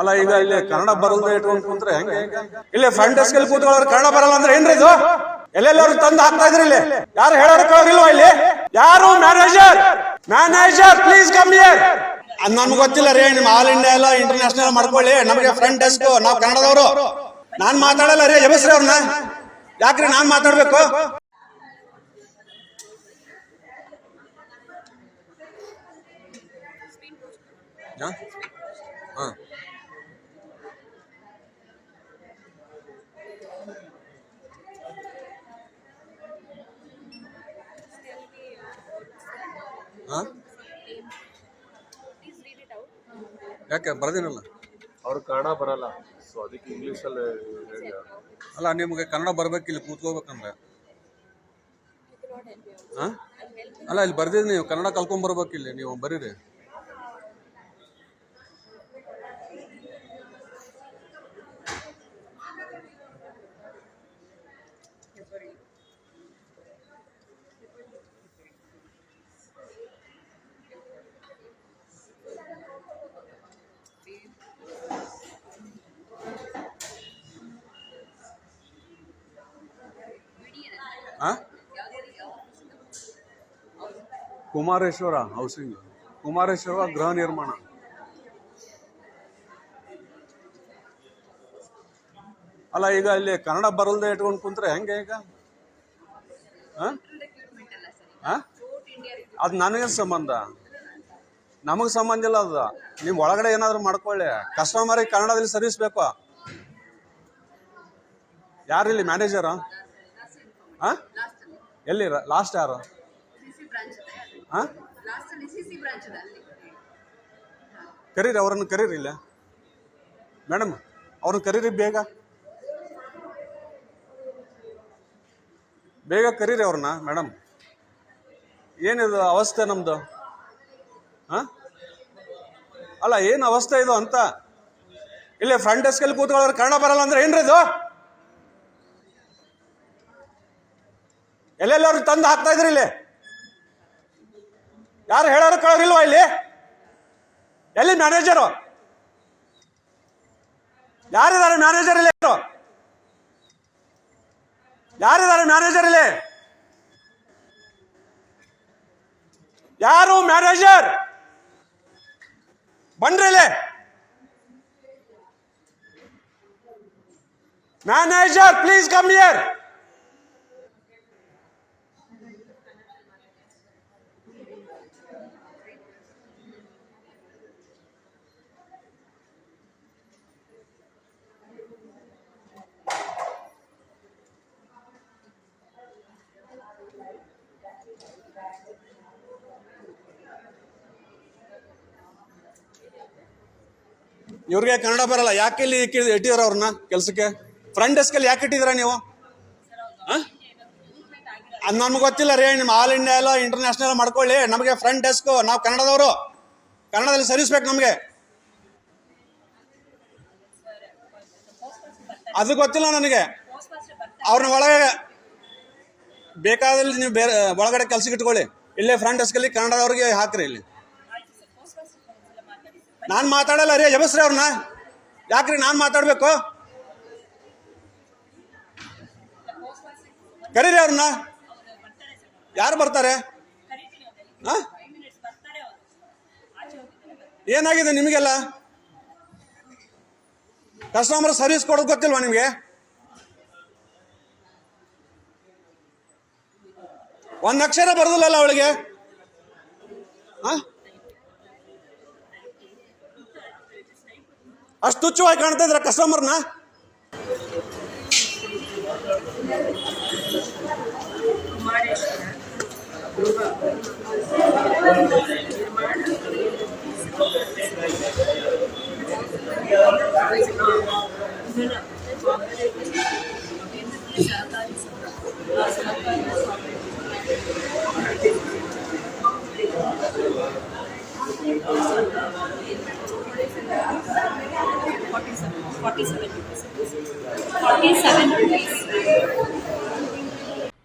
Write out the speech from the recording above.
ಅಲ್ಲ ಈಗ ಇಲ್ಲಿ ಕನ್ನಡ ಬರಲ್ದೆ ಇಟ್ಕೊಂಡು ಕುಂತ್ರೆ ಹೆಂಗೆ? ಇಲ್ಲಿ ಫ್ರಂಟ್ ಡೆಸ್ಕ್ ಅಲ್ಲಿ ಕೂತ್ಕೊಳ್ಳೋರು ಕನ್ನಡ ಬರಲ್ಲ ಅಂದ್ರೆ ಏನ್ರಿ ಇದು? ಎಲ್ಲೆಲ್ಲರೂ ತಂದು ಹಾಕ್ತಾ ಇದ್ರಿ ಇಲ್ಲಿ? ಯಾರು ಹೇಳೋರು ಕೇಳೋರಿಲ್ವಾ ಇಲ್ಲಿ? ಯಾರು manager manager please come here ನನ್ಗೆ ನಮ್ಗೆ ಗೊತ್ತಿಲ್ಲ ರೀ ನಿಮ್ ಆಲ್ ಇಂಡಿಯಾ ಎಲ್ಲ ಇಂಟರ್ನ್ಯಾಷನಲ್ ಮಾಡ್ಕೊಳ್ಳಿ. ನಮಗೆ ಫ್ರಂಟ್ ಡೆಸ್ಕ್ ನಾವು ಕನ್ನಡದವರು. ನಾನ್ ಮಾತಾಡಲ್ಲ ರೀ ಯಮಸ್ರಿ ಅವ್ರನ್ನ ಯಾಕ್ರಿ ನಾನ್ ಮಾತಾಡ್ಬೇಕು? ಹಾ. ಹಾ ಯಾಕೆ ಬರದಿನಲ್ಲ ಅವ್ರಿಗೆ ಕನ್ನಡ ಬರಲ್ಲ. ಸೊ ಅದಕ್ಕೆ ಇಂಗ್ಲಿಷ್ ಅಲ್ಲಿ ನಿಮಗೆ ಕನ್ನಡ ಬರ್ಬೇಕು ಇಲ್ಲಿ ಕೂತ್ಕೋಬೇಕಂದ್ರೆ. ಹಾಂ ಅಲ್ಲ ಇಲ್ಲಿ ಬರ್ದಿರಿ ನೀವು. ಕನ್ನಡ ಕಲ್ಕೊಂಡ್ ಬರ್ಬೇಕು ಇಲ್ಲಿ ನೀವು ಬರೀರಿ. ಹಾ ಕುಮಾರೇಶ್ವರ ಹೌಸಿಂಗ್ ಕುಮಾರೇಶ್ವರ ಗೃಹ ನಿರ್ಮಾಣ. ಅಲ್ಲ, ಈಗ ಇಲ್ಲಿ ಕನ್ನಡ ಬರಲ್ದೆ ಇಟ್ಕೊಂಡು ಕುಂತ್ರೆ ಹೆಂಗೆ ಈಗ? ಅದು ನನಗೆ ಸಂಬಂಧ. ನಮಗೆ ಸಂಬಂಧ ಇಲ್ಲ ಅದು. ನೀವು ಒಳಗಡೆ ಏನಾದರೂ ಮಾಡ್ಕೊಳ್ಳಿ. ಕಸ್ಟಮರಿಗೆ ಕನ್ನಡದಲ್ಲಿ ಸರ್ವಿಸ್ ಬೇಕು ಯಾರಿಲ್ಲಿ ಮ್ಯಾನೇಜರ್ ಹಾ ಎಲ್ಲಿ ಲಾಸ್ಟ್ ಯಾರು? ಹಾ ಕರೀರಿ ಅವರನ್ನು ಕರೀರಿ ಇಲ್ಲ. ಮೇಡಮ್ ಅವ್ರನ್ನ ಕರೀರಿ ಬೇಗ. ಬೇಗ ಕರೀರಿ ಅವ್ರನ್ನ ಮೇಡಮ್. ಏನಿದು ಅವಸ್ಥೆ ನಮ್ದು? ಹಾ ಅಲ್ಲ ಏನು ಅವಸ್ಥೆ ಇದು ಅಂತ? ಇಲ್ಲೇ ಫ್ರಂಟ್ ಡೆಸ್ಕಲ್ಲಿ ಕೂತ್ಕೊಳ್ಳೋರು ಕನ್ನಡ ಬರಲ್ಲ ಅಂದ್ರೆ ಏನ್ರಿ ಇದು? ಎಲ್ಲೆಲ್ಲರೂ ತಂದು ಹಾಕ್ತಾ ಇದ್ರಿ ಇಲ್ಲಿ? ಯಾರು ಹೇಳೋರು ಕೇಳೋರಿಲ್ವಾ ಇಲ್ಲಿ? ಎಲ್ಲಿ ಮ್ಯಾನೇಜರು ಯಾರಿದ್ದಾರೆ ಮ್ಯಾನೇಜರ್ ಇಲ್ಲಿ? ಯಾರು? ಯಾರಿದ್ದಾರೆ ಮ್ಯಾನೇಜರ್ ಇಲ್ಲಿ? ಯಾರು ಮ್ಯಾನೇಜರ್ ಬನ್ರಿ ಇಲ್ಲಿ. ಮ್ಯಾನೇಜರ್ ಪ್ಲೀಸ್ ಕಮ್ ಹಿಯರ್ ಇವ್ರಿಗೆ ಕನ್ನಡ ಬರಲ್ಲ. ಯಾಕೆ ಇಲ್ಲಿ ಇಟ್ಟಿದಾರ ಅವ್ರನ್ನ ಕೆಲ್ಸಕ್ಕೆ? ಫ್ರಂಟ್ ಡೆಸ್ಕ್ ಅಲ್ಲಿ ಯಾಕೆ ಇಟ್ಟಿದ್ರ ನೀವು? ಅದ್ ನಮ್ಗೆ ಗೊತ್ತಿಲ್ಲ ರೀ. ನಿಮ್ಮ ಆಲ್ ಇಂಡಿಯಾ ಎಲ್ಲ ಇಂಟರ್ನ್ಯಾಷನಲ್ ಮಾಡ್ಕೊಳ್ಳಿ. ನಮಗೆ ಫ್ರಂಟ್ ಡೆಸ್ಕ್ ನಾವು ಕನ್ನಡದವರು. ಕನ್ನಡದಲ್ಲಿ ನಮಗೆ ನಮ್ಗೆ. ಅದು ಗೊತ್ತಿಲ್ಲ ನನಗೆ. ಅವ್ರನ್ನ ಒಳಗೆ ಬೇಕಾದಲ್ಲಿ ನೀವು ಬೇರೆ, ಒಳಗಡೆ ಕೆಲ್ಸಕ್ಕೆ ಇಟ್ಕೊಳ್ಳಿ. ಇಲ್ಲೇ ಫ್ರಂಟ್ ಡೆಸ್ಕಲ್ಲಿ ಕನ್ನಡದವ್ರಿಗೆ ಹಾಕ್ರಿ ಇಲ್ಲಿ. ನಾನ್ ಮಾತಾಡಲ್ಲ ರೀ ಎಬಸ್ರಿ ಅವ್ರನ್ನ ಯಾಕ್ರಿ ನಾನ್ ಮಾತಾಡ್ಬೇಕು? ಕರೀರಿ ಅವ್ರನ್ನ ಯಾರು ಬರ್ತಾರೆ? ಏನಾಗಿದೆ ನಿಮಗೆಲ್ಲ? ಕಸ್ಟಮರ್ ಸರ್ವಿಸ್ ಕೊಡೋದು ಗೊತ್ತಿಲ್ವಾ ನಿಮಗೆ? ಒಂದ್ ಅಕ್ಷರ ಬರೋದಿಲ್ಲಲ್ಲ ಅವಳಿಗೆ? ಅಷ್ಟು ತುಚ್ಛವಾಗಿ ಕಾಣ್ತಾ ಇದ್ರ ಕಸ್ಟಮರ್ನ